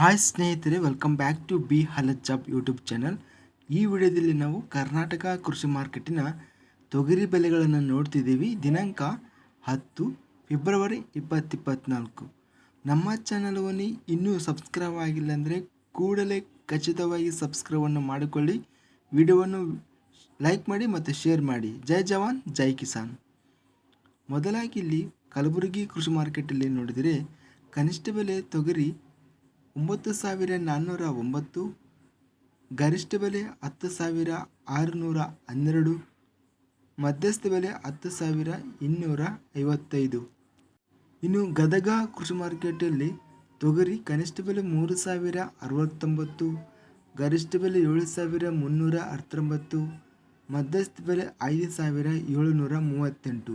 Hi ಸ್ನೇಹಿತರೆ welcome back to B health job YouTube channel ಈ ವಿಡಿಯೋದಲ್ಲಿ ನಾವು ಕರ್ನಾಟಕ ಕೃಷಿ ಮಾರ್ಕೆಟಿನ ತೊಗರಿ ಬೆಲೆಗಳನ್ನು ನೋಡ್ತಿದ್ದೀವಿ. ದಿನಾಂಕ ಹತ್ತು ಫೆಬ್ರವರಿ ಇಪ್ಪತ್ತಿಪ್ಪತ್ನಾಲ್ಕು ನಮ್ಮ ಚಾನಲವನ್ನು ಇನ್ನೂ ಸಬ್ಸ್ಕ್ರೈಬ್ ಆಗಿಲ್ಲ ಅಂದರೆ ಕೂಡಲೇ ಖಚಿತವಾಗಿ ಸಬ್ಸ್ಕ್ರೈಬನ್ನು ಮಾಡಿಕೊಳ್ಳಿ. ವಿಡಿಯೋವನ್ನು ಲೈಕ್ ಮಾಡಿ ಮತ್ತು ಶೇರ್ ಮಾಡಿ. ಜೈ ಜವಾನ್, ಜೈ ಕಿಸಾನ್. ಮೊದಲಾಗಿ ಇಲ್ಲಿ ಕಲಬುರಗಿ ಕೃಷಿ ಮಾರ್ಕೆಟಲ್ಲಿ ನೋಡಿದರೆ ಕನಿಷ್ಠ ಬೆಲೆ ತೊಗರಿ ಒಂಬತ್ತು ಸಾವಿರ ನಾನ್ನೂರ ಒಂಬತ್ತು, ಗರಿಷ್ಠ ಬೆಲೆ ಹತ್ತು ಸಾವಿರ ಆರುನೂರ ಹನ್ನೆರಡು, ಮಧ್ಯಸ್ಥ ಬೆಲೆ ಹತ್ತು ಸಾವಿರ ಇನ್ನೂರ ಐವತ್ತೈದು. ಇನ್ನು ಗದಗ ಕೃಷಿ ಮಾರ್ಕೆಟಲ್ಲಿ ತೊಗರಿ ಕನಿಷ್ಠ ಬೆಲೆ ಮೂರು ಸಾವಿರ ಅರವತ್ತೊಂಬತ್ತು, ಗರಿಷ್ಠ ಬೆಲೆ ಏಳು ಸಾವಿರ ಮುನ್ನೂರ ಹತ್ತೊಂಬತ್ತು ಮಧ್ಯಸ್ಥ ಬೆಲೆ ಐದು ಸಾವಿರ ಏಳುನೂರ ಮೂವತ್ತೆಂಟು.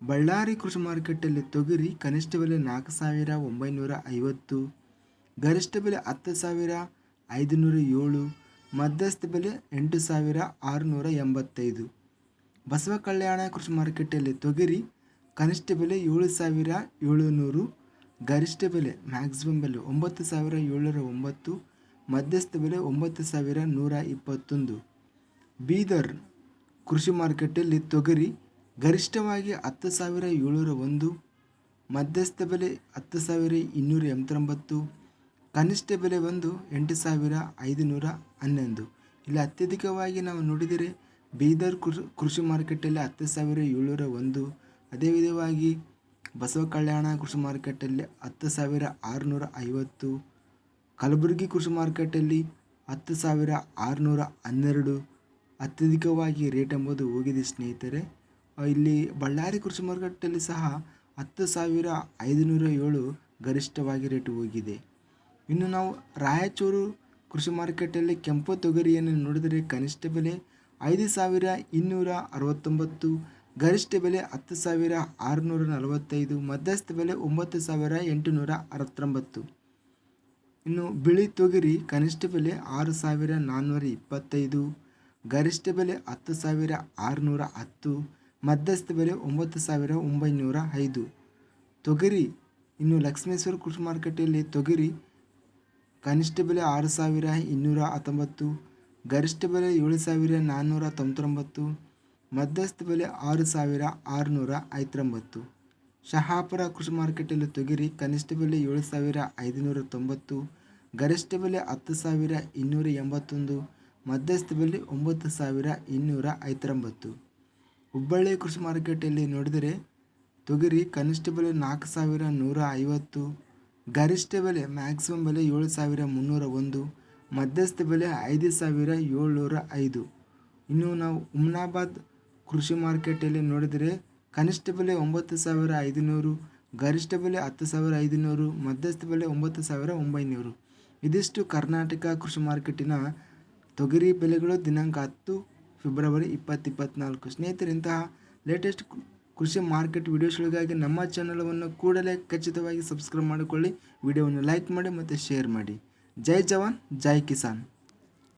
ಬಳ್ಳಾರಿ ಕೃಷಿ ಮಾರ್ಕೆಟಲ್ಲಿ ತೊಗರಿ ಕನಿಷ್ಠ ಬೆಲೆ ನಾಲ್ಕು ಸಾವಿರ ಒಂಬೈನೂರ ಐವತ್ತು ಗರಿಷ್ಠ ಬೆಲೆ ಹತ್ತು ಸಾವಿರ ಐದುನೂರ ಏಳು, ಮಧ್ಯಸ್ಥ ಬೆಲೆ ಎಂಟು ಸಾವಿರ ಆರುನೂರ ಎಂಬತ್ತೈದು. ಬಸವ ಕಲ್ಯಾಣ ಕೃಷಿ ಮಾರುಕಟ್ಟೆಯಲ್ಲಿ ತೊಗರಿ, ಕನಿಷ್ಠ ಬೆಲೆ ಏಳು ಸಾವಿರ ಏಳುನೂರು, ಗರಿಷ್ಠ ಬೆಲೆ ಮ್ಯಾಕ್ಸಿಮಮ್ ಬೆಲೆ ಒಂಬತ್ತು ಸಾವಿರ ಏಳ್ನೂರ ಒಂಬತ್ತು, ಮಧ್ಯಸ್ಥ ಬೆಲೆ ಒಂಬತ್ತು ಸಾವಿರ ನೂರ ಇಪ್ಪತ್ತೊಂದು. ಬೀದರ್ ಕೃಷಿ ಮಾರುಕಟ್ಟೆಯಲ್ಲಿ ತೊಗರಿ ಗರಿಷ್ಠವಾಗಿ ಹತ್ತು ಸಾವಿರ ಏಳ್ನೂರ ಒಂದು, ಮಧ್ಯಸ್ಥ ಬೆಲೆ ಹತ್ತು ಸಾವಿರ ಇನ್ನೂರ ಎಂಬತ್ತೊಂಬತ್ತು ಕನಿಷ್ಠ ಬೆಲೆ ಬಂದು ಎಂಟು ಸಾವಿರ ಐದುನೂರ ಹನ್ನೊಂದು. ಇಲ್ಲಿ ಅತ್ಯಧಿಕವಾಗಿ ನಾವು ನೋಡಿದರೆ ಬೀದರ್ ಕೃಷಿ ಕೃಷಿ ಮಾರ್ಕೆಟಲ್ಲಿ ಹತ್ತು ಸಾವಿರ ಏಳ್ನೂರ ಒಂದು. ಅದೇ ವಿಧವಾಗಿ ಬಸವ ಕಲ್ಯಾಣ ಕೃಷಿ ಮಾರುಕಟ್ಟೆಯಲ್ಲಿ ಹತ್ತು ಸಾವಿರ ಆರುನೂರ ಐವತ್ತು. ಕಲಬುರಗಿ ಕೃಷಿ ಮಾರುಕಟ್ಟೆಯಲ್ಲಿ ಹತ್ತು ಸಾವಿರ ಆರುನೂರ ಹನ್ನೆರಡು. ಅತ್ಯಧಿಕವಾಗಿ ರೇಟ್ ಎಂಬುದು ಹೋಗಿದೆ ಸ್ನೇಹಿತರೆ. ಇಲ್ಲಿ ಬಳ್ಳಾರಿ ಕೃಷಿ ಮಾರುಕಟ್ಟೆಯಲ್ಲಿ ಸಹ ಹತ್ತು ಸಾವಿರ ಐದುನೂರ ಏಳು ಗರಿಷ್ಠವಾಗಿ ರೇಟ್ ಹೋಗಿದೆ. ಇನ್ನು ನಾವು ರಾಯಚೂರು ಕೃಷಿ ಮಾರುಕಟ್ಟೆಯಲ್ಲಿ ಕೆಂಪು ತೊಗರಿಯನ್ನು ನೋಡಿದರೆ ಕನಿಷ್ಠ ಬೆಲೆ ಐದು ಸಾವಿರ ಇನ್ನೂರ ಅರವತ್ತೊಂಬತ್ತು, ಗರಿಷ್ಠ ಬೆಲೆ ಹತ್ತು ಸಾವಿರ ಆರುನೂರ ನಲವತ್ತೈದು, ಮಧ್ಯಸ್ಥ ಬೆಲೆ ಒಂಬತ್ತು ಸಾವಿರ ಎಂಟುನೂರ ಅರವತ್ತೊಂಬತ್ತು. ಇನ್ನು ಬಿಳಿ ತೊಗರಿ ಕನಿಷ್ಠ ಬೆಲೆ ಆರು ಸಾವಿರ ನಾನ್ನೂರ ಇಪ್ಪತ್ತೈದು, ಗರಿಷ್ಠ ಬೆಲೆ ಹತ್ತು ಸಾವಿರ ಆರುನೂರ ಹತ್ತು, ಮಧ್ಯಸ್ಥ ಬೆಲೆ ಒಂಬತ್ತು ಸಾವಿರ ಒಂಬೈನೂರ ಐದು. ತೊಗರಿ, ಇನ್ನು ಲಕ್ಷ್ಮೇಶ್ವರ ಕೃಷಿ ಮಾರುಕಟ್ಟೆಯಲ್ಲಿ ತೊಗರಿ ಕನಿಷ್ಠ ಬೆಲೆ ಆರು ಸಾವಿರ ಇನ್ನೂರ ಹತ್ತೊಂಬತ್ತು, ಗರಿಷ್ಠ ಬೆಲೆ ಏಳು ಸಾವಿರ ನಾನ್ನೂರ ತೊಂಬತ್ತೊಂಬತ್ತು, ಮಧ್ಯಸ್ಥ ಬೆಲೆ ಆರು ಸಾವಿರ ಆರುನೂರ ಐತ್ರೊಂಬತ್ತು ಶಹಾಪುರ ಕೃಷಿ ಮಾರ್ಕೆಟಲ್ಲಿ ತೊಗರಿ, ಕನಿಷ್ಠ ಬೆಲೆ ಏಳು ಸಾವಿರ ಐದುನೂರ ತೊಂಬತ್ತು, ಗರಿಷ್ಠ ಬೆಲೆ ಹತ್ತು ಸಾವಿರ ಇನ್ನೂರ ಎಂಬತ್ತೊಂದು, ಮಧ್ಯಸ್ಥ ಬೆಲೆ ಒಂಬತ್ತು ಸಾವಿರ ಇನ್ನೂರ ಐತ್ರೊಂಬತ್ತು ಹುಬ್ಬಳ್ಳಿ ಕೃಷಿ ಮಾರ್ಕೆಟಲ್ಲಿ ನೋಡಿದರೆ, ತೊಗರಿ, ಕನಿಷ್ಠ ಬೆಲೆ ನಾಲ್ಕು ಸಾವಿರ ನೂರ ಐವತ್ತು ಗರಿಷ್ಠ ಬೆಲೆ ಮ್ಯಾಕ್ಸಿಮಮ್ ಬೆಲೆ ಏಳು ಸಾವಿರ ಮುನ್ನೂರ ಒಂದು, ಮಧ್ಯಸ್ಥ ಬೆಲೆ ಐದು ಸಾವಿರ ಏಳ್ನೂರ ಐದು. ಇನ್ನು ನಾವು ಉಮ್ನಾಬಾದ್ ಕೃಷಿ ಮಾರ್ಕೆಟಲ್ಲಿ ನೋಡಿದರೆ ಕನಿಷ್ಠ ಬೆಲೆ ಒಂಬತ್ತು ಸಾವಿರ ಐದುನೂರು, ಗರಿಷ್ಠ ಬೆಲೆ ಹತ್ತು ಸಾವಿರ ಐದುನೂರು, ಮಧ್ಯಸ್ಥ ಬೆಲೆ ಒಂಬತ್ತು ಸಾವಿರ ಒಂಬೈನೂರು. ಇದಿಷ್ಟು ಕರ್ನಾಟಕ ಕೃಷಿ ಮಾರ್ಕೆಟಿನ ತೊಗರಿ ಬೆಲೆಗಳು ದಿನಾಂಕ ಹತ್ತು, ಫೆಬ್ರವರಿ ಇಪ್ಪತ್ತಿಪ್ಪತ್ನಾಲ್ಕು ಸ್ನೇಹಿತರೆ, ಇಂತಹ ಲೇಟೆಸ್ಟ್ ಕೃಷಿ ಮಾರ್ಕೆಟ್ ವಿಡಿಯೋಸ್ಗಳಿಗಾಗಿ ನಮ್ಮ ಚಾನಲನ್ನು ಕೂಡಲೇ ಖಚಿತವಾಗಿ ಸಬ್ಸ್ಕ್ರೈಬ್ ಮಾಡಿಕೊಳ್ಳಿ. ವಿಡಿಯೋವನ್ನು ಲೈಕ್ ಮಾಡಿ ಮತ್ತು ಶೇರ್ ಮಾಡಿ. ಜೈ ಜವಾನ್, ಜೈ ಕಿಸಾನ್.